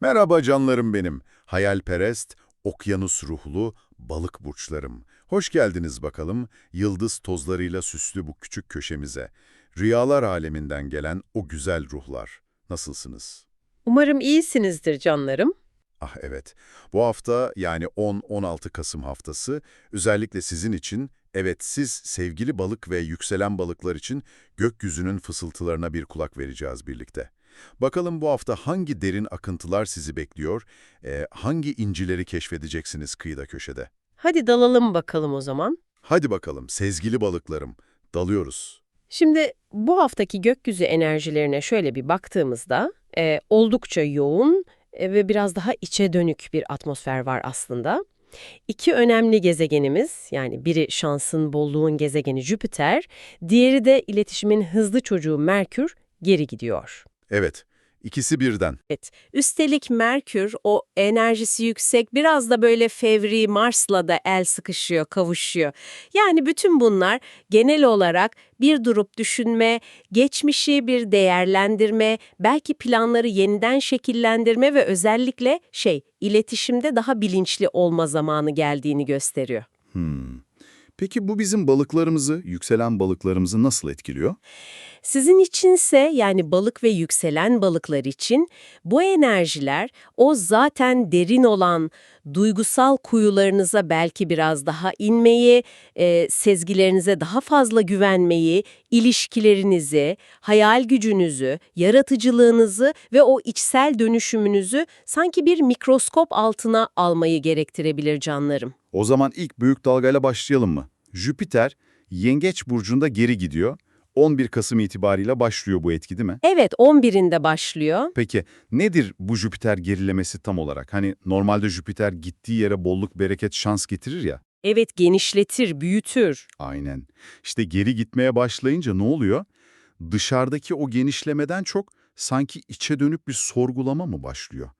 Merhaba canlarım benim. Hayalperest, okyanus ruhlu, balık burçlarım. Hoş geldiniz bakalım yıldız tozlarıyla süslü bu küçük köşemize. Rüyalar aleminden gelen o güzel ruhlar. Nasılsınız? Umarım iyisinizdir canlarım. Ah evet, bu hafta yani 10-16 Kasım haftası özellikle sizin için, evet siz sevgili balık ve yükselen balıklar için gökyüzünün fısıltılarına bir kulak vereceğiz birlikte. Bakalım bu hafta hangi derin akıntılar sizi bekliyor, e, hangi incileri keşfedeceksiniz kıyıda köşede? Hadi dalalım bakalım o zaman. Hadi bakalım sezgili balıklarım, dalıyoruz. Şimdi bu haftaki gökyüzü enerjilerine şöyle bir baktığımızda e, oldukça yoğun e, ve biraz daha içe dönük bir atmosfer var aslında. İki önemli gezegenimiz yani biri şansın bolluğun gezegeni Jüpiter, diğeri de iletişimin hızlı çocuğu Merkür geri gidiyor. Evet, ikisi birden. Evet. Üstelik Merkür o enerjisi yüksek biraz da böyle fevri Mars'la da el sıkışıyor, kavuşuyor. Yani bütün bunlar genel olarak bir durup düşünme, geçmişi bir değerlendirme, belki planları yeniden şekillendirme ve özellikle şey, iletişimde daha bilinçli olma zamanı geldiğini gösteriyor. Hmm. Peki bu bizim balıklarımızı, yükselen balıklarımızı nasıl etkiliyor? Sizin içinse yani balık ve yükselen balıklar için bu enerjiler o zaten derin olan duygusal kuyularınıza belki biraz daha inmeyi, e, sezgilerinize daha fazla güvenmeyi, ilişkilerinizi, hayal gücünüzü, yaratıcılığınızı ve o içsel dönüşümünüzü sanki bir mikroskop altına almayı gerektirebilir canlarım. O zaman ilk büyük dalgayla başlayalım mı? Jüpiter, Yengeç burcunda geri gidiyor. 11 Kasım itibariyle başlıyor bu etki değil mi? Evet 11'inde başlıyor. Peki nedir bu Jüpiter gerilemesi tam olarak? Hani normalde Jüpiter gittiği yere bolluk, bereket, şans getirir ya. Evet genişletir, büyütür. Aynen. İşte geri gitmeye başlayınca ne oluyor? Dışarıdaki o genişlemeden çok sanki içe dönüp bir sorgulama mı başlıyor?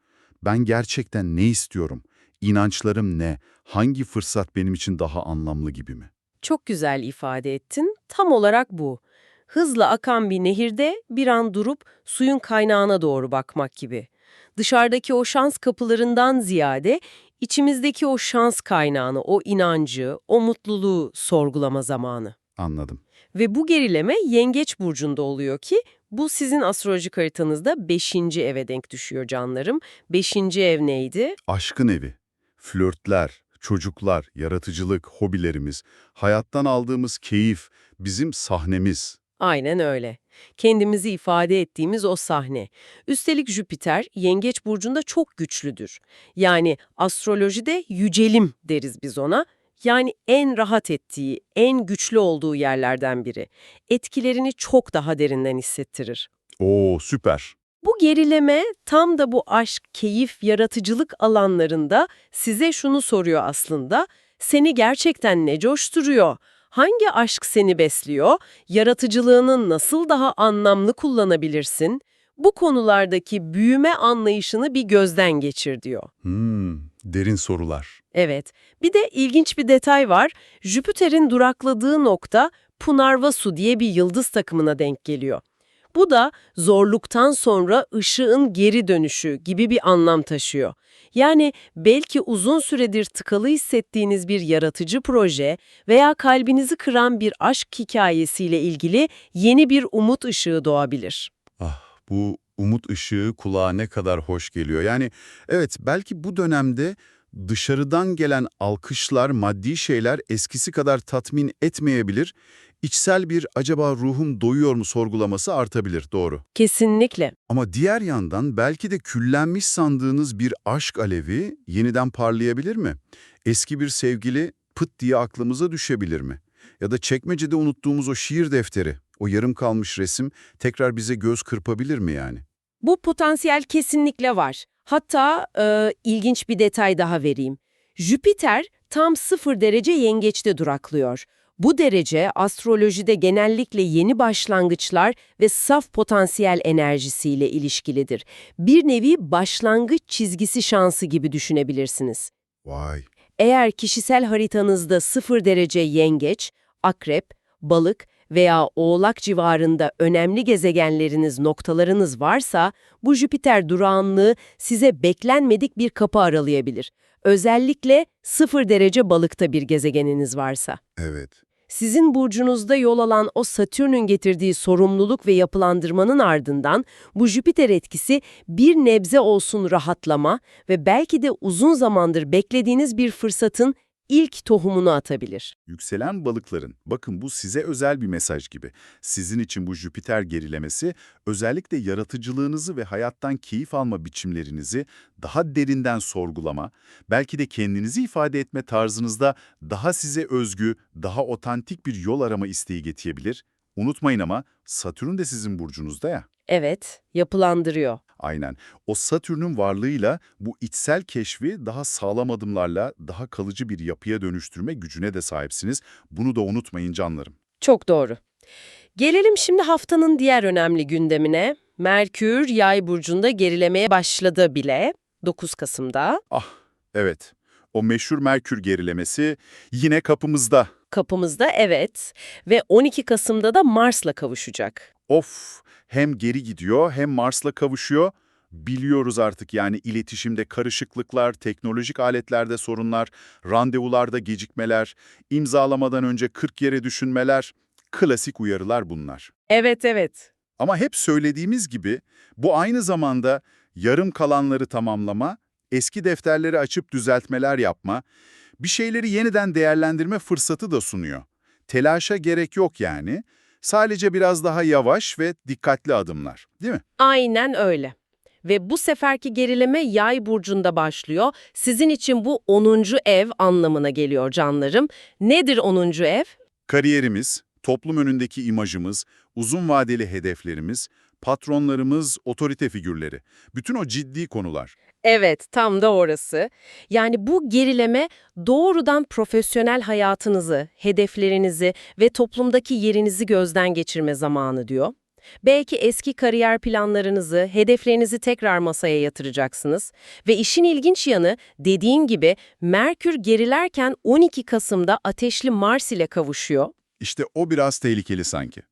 Ben gerçekten ne istiyorum? İnançlarım ne? Hangi fırsat benim için daha anlamlı gibi mi? Çok güzel ifade ettin. Tam olarak bu. Hızla akan bir nehirde bir an durup suyun kaynağına doğru bakmak gibi. Dışarıdaki o şans kapılarından ziyade içimizdeki o şans kaynağını, o inancı, o mutluluğu sorgulama zamanı. Anladım. Ve bu gerileme Yengeç burcunda oluyor ki bu sizin astrolojik haritanızda 5. eve denk düşüyor canlarım. 5. ev neydi? Aşkın evi, flörtler, çocuklar, yaratıcılık, hobilerimiz, hayattan aldığımız keyif, bizim sahnemiz. Aynen öyle. Kendimizi ifade ettiğimiz o sahne. Üstelik Jüpiter Yengeç burcunda çok güçlüdür. Yani astrolojide yücelim deriz biz ona. Yani en rahat ettiği, en güçlü olduğu yerlerden biri. Etkilerini çok daha derinden hissettirir. Oo süper. Bu gerileme tam da bu aşk, keyif, yaratıcılık alanlarında size şunu soruyor aslında. Seni gerçekten ne coşturuyor? Hangi aşk seni besliyor? Yaratıcılığını nasıl daha anlamlı kullanabilirsin? Bu konulardaki büyüme anlayışını bir gözden geçir diyor. Hmm, derin sorular. Evet, bir de ilginç bir detay var. Jüpiter'in durakladığı nokta Punarvasu diye bir yıldız takımına denk geliyor. Bu da zorluktan sonra ışığın geri dönüşü gibi bir anlam taşıyor. Yani belki uzun süredir tıkalı hissettiğiniz bir yaratıcı proje veya kalbinizi kıran bir aşk hikayesiyle ilgili yeni bir umut ışığı doğabilir. Ah, bu umut ışığı kulağa ne kadar hoş geliyor. Yani evet belki bu dönemde dışarıdan gelen alkışlar, maddi şeyler eskisi kadar tatmin etmeyebilir. İçsel bir acaba ruhum doyuyor mu sorgulaması artabilir, doğru. Kesinlikle. Ama diğer yandan belki de küllenmiş sandığınız bir aşk alevi yeniden parlayabilir mi? Eski bir sevgili pıt diye aklımıza düşebilir mi? Ya da çekmecede unuttuğumuz o şiir defteri, o yarım kalmış resim tekrar bize göz kırpabilir mi yani? Bu potansiyel kesinlikle var. Hatta e, ilginç bir detay daha vereyim. Jüpiter tam sıfır derece yengeçte duraklıyor. Bu derece astrolojide genellikle yeni başlangıçlar ve saf potansiyel enerjisiyle ilişkilidir. Bir nevi başlangıç çizgisi şansı gibi düşünebilirsiniz. Vay, Eğer kişisel haritanızda sıfır derece yengeç, akrep, balık veya Oğlak civarında önemli gezegenleriniz, noktalarınız varsa bu Jüpiter durağanlığı size beklenmedik bir kapı aralayabilir. Özellikle 0 derece balıkta bir gezegeniniz varsa. Evet. Sizin burcunuzda yol alan o Satürn'ün getirdiği sorumluluk ve yapılandırmanın ardından bu Jüpiter etkisi bir nebze olsun rahatlama ve belki de uzun zamandır beklediğiniz bir fırsatın ilk tohumunu atabilir. Yükselen balıkların, bakın bu size özel bir mesaj gibi. Sizin için bu Jüpiter gerilemesi özellikle yaratıcılığınızı ve hayattan keyif alma biçimlerinizi daha derinden sorgulama, belki de kendinizi ifade etme tarzınızda daha size özgü, daha otantik bir yol arama isteği getirebilir. Unutmayın ama Satürn de sizin burcunuzda ya. Evet, yapılandırıyor. Aynen. O Satürn'ün varlığıyla bu içsel keşfi daha sağlam adımlarla daha kalıcı bir yapıya dönüştürme gücüne de sahipsiniz. Bunu da unutmayın canlarım. Çok doğru. Gelelim şimdi haftanın diğer önemli gündemine. Merkür yay burcunda gerilemeye başladı bile 9 Kasım'da. Ah, evet. O meşhur Merkür gerilemesi yine kapımızda. Kapımızda evet ve 12 Kasım'da da Mars'la kavuşacak. Of, hem geri gidiyor hem Mars'la kavuşuyor. Biliyoruz artık yani iletişimde karışıklıklar, teknolojik aletlerde sorunlar, randevularda gecikmeler, imzalamadan önce 40 yere düşünmeler, klasik uyarılar bunlar. Evet evet. Ama hep söylediğimiz gibi bu aynı zamanda yarım kalanları tamamlama, eski defterleri açıp düzeltmeler yapma, bir şeyleri yeniden değerlendirme fırsatı da sunuyor. Telaşa gerek yok yani. Sadece biraz daha yavaş ve dikkatli adımlar, değil mi? Aynen öyle. Ve bu seferki gerileme yay burcunda başlıyor. Sizin için bu 10. ev anlamına geliyor canlarım. Nedir 10. ev? Kariyerimiz, toplum önündeki imajımız, uzun vadeli hedeflerimiz, patronlarımız, otorite figürleri. Bütün o ciddi konular. Evet, tam da orası. Yani bu gerileme doğrudan profesyonel hayatınızı, hedeflerinizi ve toplumdaki yerinizi gözden geçirme zamanı diyor. Belki eski kariyer planlarınızı, hedeflerinizi tekrar masaya yatıracaksınız. Ve işin ilginç yanı, dediğim gibi Merkür gerilerken 12 Kasım'da ateşli Mars ile kavuşuyor. İşte o biraz tehlikeli sanki.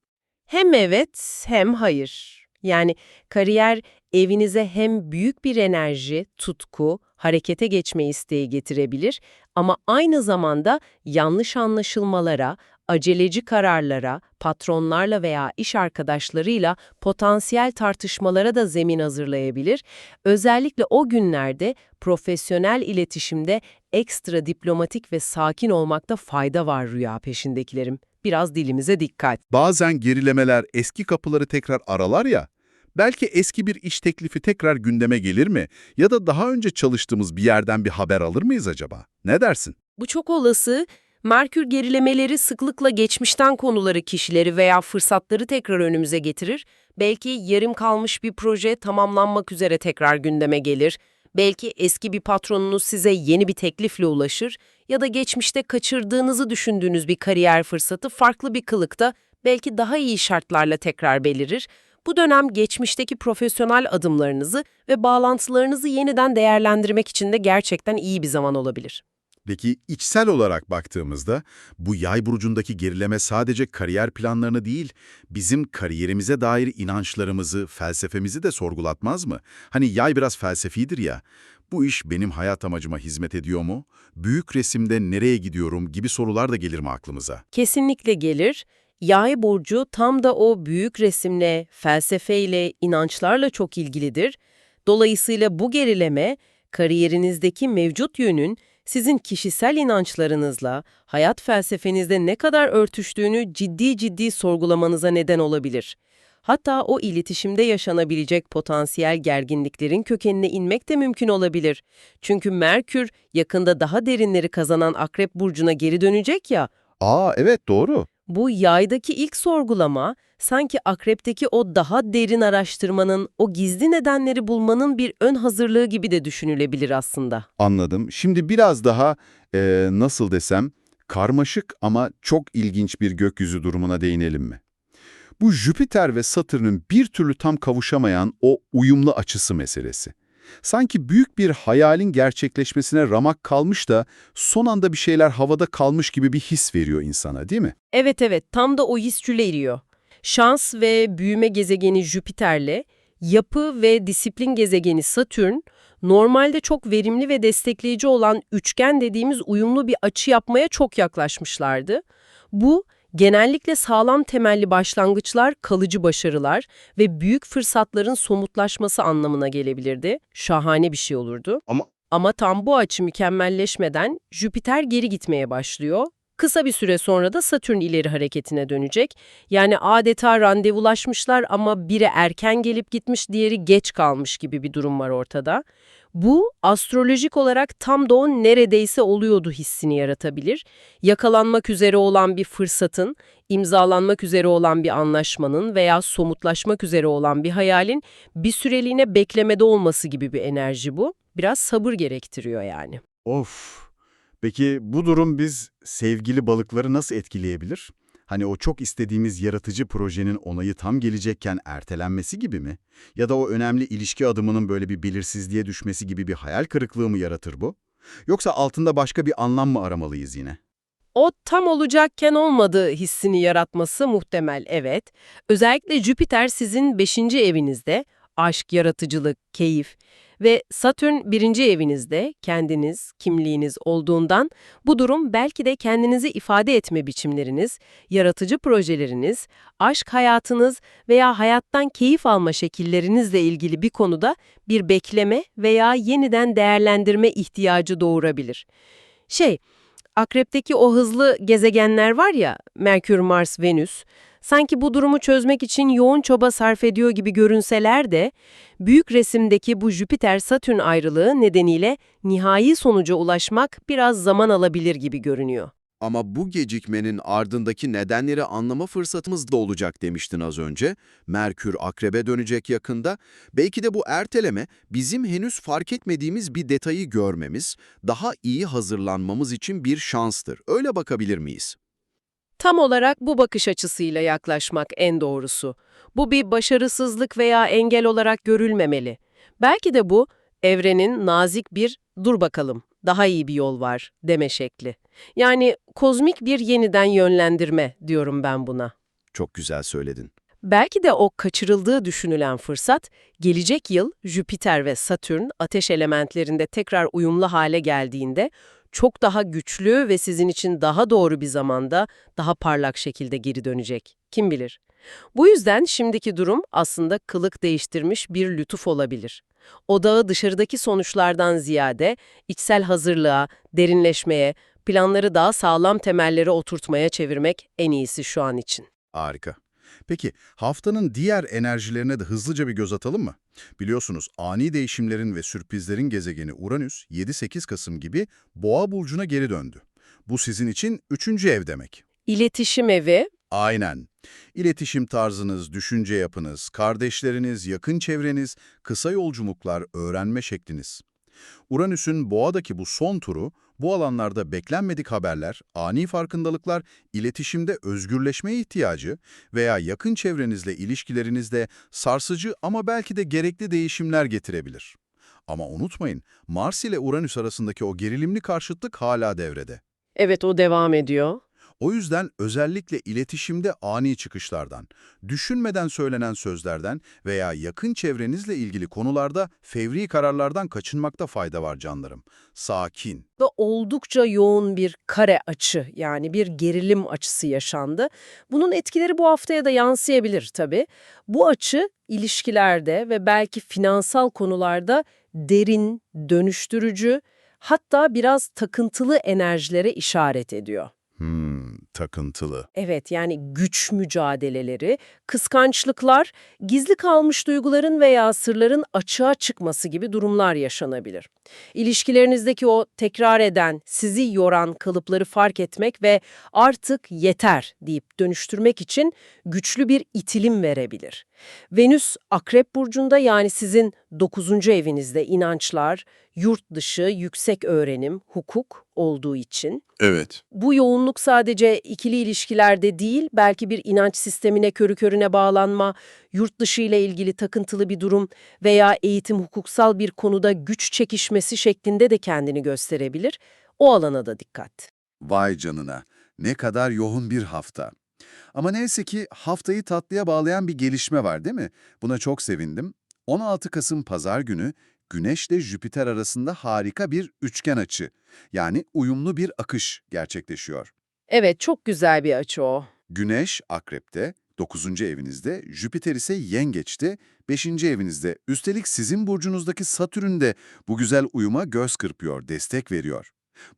Hem evet hem hayır. Yani kariyer evinize hem büyük bir enerji, tutku, harekete geçme isteği getirebilir ama aynı zamanda yanlış anlaşılmalara, aceleci kararlara, patronlarla veya iş arkadaşlarıyla potansiyel tartışmalara da zemin hazırlayabilir. Özellikle o günlerde profesyonel iletişimde ekstra diplomatik ve sakin olmakta fayda var rüya peşindekilerim. Biraz dilimize dikkat. Bazen gerilemeler eski kapıları tekrar aralar ya, belki eski bir iş teklifi tekrar gündeme gelir mi? Ya da daha önce çalıştığımız bir yerden bir haber alır mıyız acaba? Ne dersin? Bu çok olası. Merkür gerilemeleri sıklıkla geçmişten konuları, kişileri veya fırsatları tekrar önümüze getirir. Belki yarım kalmış bir proje tamamlanmak üzere tekrar gündeme gelir. Belki eski bir patronunuz size yeni bir teklifle ulaşır ya da geçmişte kaçırdığınızı düşündüğünüz bir kariyer fırsatı farklı bir kılıkta belki daha iyi şartlarla tekrar belirir. Bu dönem geçmişteki profesyonel adımlarınızı ve bağlantılarınızı yeniden değerlendirmek için de gerçekten iyi bir zaman olabilir. Peki içsel olarak baktığımızda bu yay burcundaki gerileme sadece kariyer planlarını değil, bizim kariyerimize dair inançlarımızı, felsefemizi de sorgulatmaz mı? Hani yay biraz felsefidir ya, bu iş benim hayat amacıma hizmet ediyor mu? Büyük resimde nereye gidiyorum gibi sorular da gelir mi aklımıza? Kesinlikle gelir. Yay burcu tam da o büyük resimle, felsefeyle, inançlarla çok ilgilidir. Dolayısıyla bu gerileme, kariyerinizdeki mevcut yönün sizin kişisel inançlarınızla, hayat felsefenizde ne kadar örtüştüğünü ciddi ciddi sorgulamanıza neden olabilir. Hatta o iletişimde yaşanabilecek potansiyel gerginliklerin kökenine inmek de mümkün olabilir. Çünkü Merkür yakında daha derinleri kazanan Akrep Burcu'na geri dönecek ya, Aa evet doğru. Bu yaydaki ilk sorgulama sanki akrepteki o daha derin araştırmanın, o gizli nedenleri bulmanın bir ön hazırlığı gibi de düşünülebilir aslında. Anladım. Şimdi biraz daha eee, nasıl desem karmaşık ama çok ilginç bir gökyüzü durumuna değinelim mi? Bu Jüpiter ve Satürn'ün bir türlü tam kavuşamayan o uyumlu açısı meselesi. Sanki büyük bir hayalin gerçekleşmesine ramak kalmış da son anda bir şeyler havada kalmış gibi bir his veriyor insana değil mi? Evet evet tam da o hisçüle iriyor. Şans ve büyüme gezegeni Jüpiter'le yapı ve disiplin gezegeni Satürn normalde çok verimli ve destekleyici olan üçgen dediğimiz uyumlu bir açı yapmaya çok yaklaşmışlardı. Bu genellikle sağlam temelli başlangıçlar, kalıcı başarılar ve büyük fırsatların somutlaşması anlamına gelebilirdi. Şahane bir şey olurdu. Ama Ama tam bu açı mükemmelleşmeden Jüpiter geri gitmeye başlıyor. Kısa bir süre sonra da Satürn ileri hareketine dönecek. Yani adeta randevulaşmışlar ama biri erken gelip gitmiş, diğeri geç kalmış gibi bir durum var ortada. Bu astrolojik olarak tam da neredeyse oluyordu hissini yaratabilir. Yakalanmak üzere olan bir fırsatın, imzalanmak üzere olan bir anlaşmanın veya somutlaşmak üzere olan bir hayalin bir süreliğine beklemede olması gibi bir enerji bu. Biraz sabır gerektiriyor yani. Of. Peki bu durum biz sevgili balıkları nasıl etkileyebilir? Hani o çok istediğimiz yaratıcı projenin onayı tam gelecekken ertelenmesi gibi mi? Ya da o önemli ilişki adımının böyle bir belirsizliğe düşmesi gibi bir hayal kırıklığı mı yaratır bu? Yoksa altında başka bir anlam mı aramalıyız yine? O tam olacakken olmadığı hissini yaratması muhtemel, evet. Özellikle Jüpiter sizin 5. evinizde, aşk, yaratıcılık, keyif ve Satürn 1. evinizde, kendiniz, kimliğiniz olduğundan bu durum belki de kendinizi ifade etme biçimleriniz, yaratıcı projeleriniz, aşk hayatınız veya hayattan keyif alma şekillerinizle ilgili bir konuda bir bekleme veya yeniden değerlendirme ihtiyacı doğurabilir. Şey, Akrep'teki o hızlı gezegenler var ya, Merkür, Mars, Venüs, sanki bu durumu çözmek için yoğun çaba sarf ediyor gibi görünseler de, büyük resimdeki bu Jüpiter-Satürn ayrılığı nedeniyle nihai sonuca ulaşmak biraz zaman alabilir gibi görünüyor. Ama bu gecikmenin ardındaki nedenleri anlama fırsatımız da olacak demiştin az önce. Merkür akrebe dönecek yakında. Belki de bu erteleme bizim henüz fark etmediğimiz bir detayı görmemiz, daha iyi hazırlanmamız için bir şanstır. Öyle bakabilir miyiz? Tam olarak bu bakış açısıyla yaklaşmak en doğrusu. Bu bir başarısızlık veya engel olarak görülmemeli. Belki de bu, evrenin nazik bir ''dur bakalım, daha iyi bir yol var'' deme şekli. Yani kozmik bir yeniden yönlendirme diyorum ben buna. Çok güzel söyledin. Belki de o kaçırıldığı düşünülen fırsat, gelecek yıl Jüpiter ve Satürn ateş elementlerinde tekrar uyumlu hale geldiğinde çok daha güçlü ve sizin için daha doğru bir zamanda, daha parlak şekilde geri dönecek. Kim bilir? Bu yüzden şimdiki durum aslında kılık değiştirmiş bir lütuf olabilir. Odağı dışarıdaki sonuçlardan ziyade içsel hazırlığa, derinleşmeye, planları daha sağlam temellere oturtmaya çevirmek en iyisi şu an için. Harika. Peki haftanın diğer enerjilerine de hızlıca bir göz atalım mı? Biliyorsunuz ani değişimlerin ve sürprizlerin gezegeni Uranüs 7-8 Kasım gibi Boğa burcuna geri döndü. Bu sizin için üçüncü ev demek. İletişim evi, Aynen. İletişim tarzınız, düşünce yapınız, kardeşleriniz, yakın çevreniz, kısa yolculuklar, öğrenme şekliniz. Uranüs'ün Boğa'daki bu son turu, bu alanlarda beklenmedik haberler, ani farkındalıklar, iletişimde özgürleşme ihtiyacı veya yakın çevrenizle ilişkilerinizde sarsıcı ama belki de gerekli değişimler getirebilir. Ama unutmayın, Mars ile Uranüs arasındaki o gerilimli karşıtlık hala devrede. evet o devam ediyor. O yüzden özellikle iletişimde ani çıkışlardan, düşünmeden söylenen sözlerden veya yakın çevrenizle ilgili konularda fevri kararlardan kaçınmakta fayda var canlarım. Sakin. Ve oldukça yoğun bir kare açı yani bir gerilim açısı yaşandı. Bunun etkileri bu haftaya da yansıyabilir tabii. Bu açı ilişkilerde ve belki finansal konularda derin, dönüştürücü, hatta biraz takıntılı enerjilere işaret ediyor. Hmm, takıntılı. Evet yani güç mücadeleleri, kıskançlıklar, gizli kalmış duyguların veya sırların açığa çıkması gibi durumlar yaşanabilir. İlişkilerinizdeki o tekrar eden, sizi yoran kalıpları fark etmek ve artık yeter deyip dönüştürmek için güçlü bir itilim verebilir. Venüs Akrep Burcu'nda yani sizin 9. evinizde inançlar, yurt dışı, yüksek öğrenim, hukuk olduğu için. Evet. Bu yoğunluk sadece ikili ilişkilerde değil, belki bir inanç sistemine körü körüne bağlanma, yurt dışı ile ilgili takıntılı bir durum veya eğitim hukuksal bir konuda güç çekişmesi şeklinde de kendini gösterebilir. O alana da dikkat. Vay canına. Ne kadar yoğun bir hafta. Ama neyse ki haftayı tatlıya bağlayan bir gelişme var değil mi? Buna çok sevindim. 16 Kasım Pazar günü Güneş ile Jüpiter arasında harika bir üçgen açı, yani uyumlu bir akış gerçekleşiyor. Evet, çok güzel bir açı o. Güneş Akrep'te, 9. evinizde, Jüpiter ise Yengeç'te, 5. evinizde. Üstelik sizin burcunuzdaki Satürn de bu güzel uyuma göz kırpıyor, destek veriyor.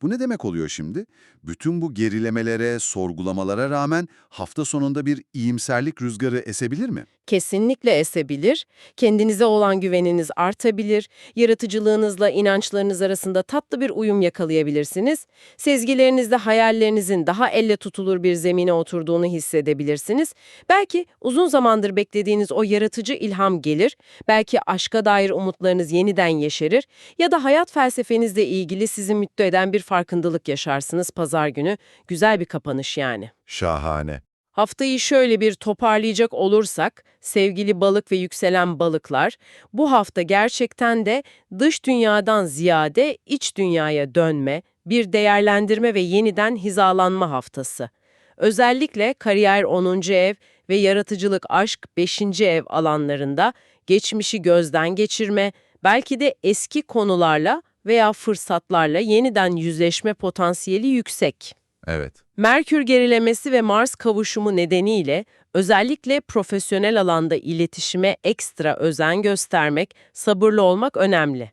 Bu ne demek oluyor şimdi? Bütün bu gerilemelere, sorgulamalara rağmen hafta sonunda bir iyimserlik rüzgarı esebilir mi? Kesinlikle esebilir, kendinize olan güveniniz artabilir, yaratıcılığınızla inançlarınız arasında tatlı bir uyum yakalayabilirsiniz, sezgilerinizde hayallerinizin daha elle tutulur bir zemine oturduğunu hissedebilirsiniz, belki uzun zamandır beklediğiniz o yaratıcı ilham gelir, belki aşka dair umutlarınız yeniden yeşerir ya da hayat felsefenizle ilgili sizi mutlu eden bir farkındalık yaşarsınız pazar günü. Güzel bir kapanış yani. Şahane. Haftayı şöyle bir toparlayacak olursak, sevgili balık ve yükselen balıklar, bu hafta gerçekten de dış dünyadan ziyade iç dünyaya dönme, bir değerlendirme ve yeniden hizalanma haftası. Özellikle kariyer 10. ev ve yaratıcılık aşk 5. ev alanlarında geçmişi gözden geçirme, belki de eski konularla veya fırsatlarla yeniden yüzleşme potansiyeli yüksek. Evet. Merkür gerilemesi ve Mars kavuşumu nedeniyle özellikle profesyonel alanda iletişime ekstra özen göstermek, sabırlı olmak önemli.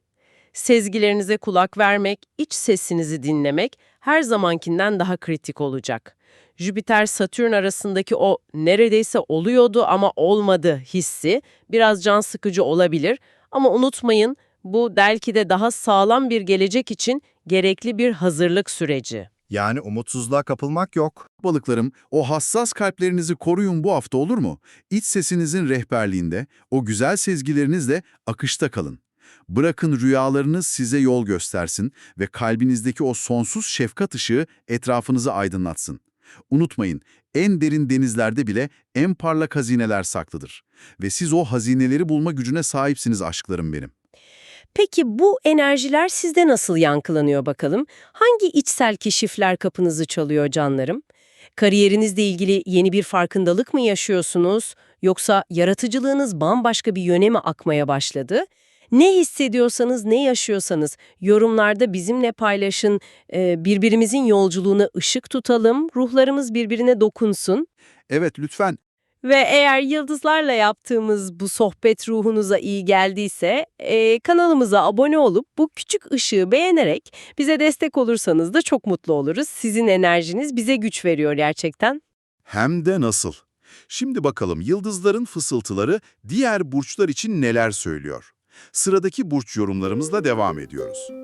Sezgilerinize kulak vermek, iç sesinizi dinlemek her zamankinden daha kritik olacak. Jüpiter-Satürn arasındaki o neredeyse oluyordu ama olmadı hissi biraz can sıkıcı olabilir ama unutmayın bu belki de daha sağlam bir gelecek için gerekli bir hazırlık süreci. Yani umutsuzluğa kapılmak yok. Balıklarım, o hassas kalplerinizi koruyun bu hafta olur mu? İç sesinizin rehberliğinde, o güzel sezgilerinizle akışta kalın. Bırakın rüyalarınız size yol göstersin ve kalbinizdeki o sonsuz şefkat ışığı etrafınızı aydınlatsın. Unutmayın, en derin denizlerde bile en parlak hazineler saklıdır. Ve siz o hazineleri bulma gücüne sahipsiniz aşklarım benim. Peki bu enerjiler sizde nasıl yankılanıyor bakalım? Hangi içsel keşifler kapınızı çalıyor canlarım? Kariyerinizle ilgili yeni bir farkındalık mı yaşıyorsunuz? Yoksa yaratıcılığınız bambaşka bir yöne mi akmaya başladı? Ne hissediyorsanız, ne yaşıyorsanız yorumlarda bizimle paylaşın. Ee, birbirimizin yolculuğuna ışık tutalım, ruhlarımız birbirine dokunsun. Evet lütfen Ve eğer yıldızlarla yaptığımız bu sohbet ruhunuza iyi geldiyse e, kanalımıza abone olup bu küçük ışığı beğenerek bize destek olursanız da çok mutlu oluruz. Sizin enerjiniz bize güç veriyor gerçekten. Hem de nasıl? Şimdi bakalım yıldızların fısıltıları diğer burçlar için neler söylüyor? Sıradaki burç yorumlarımızla devam ediyoruz.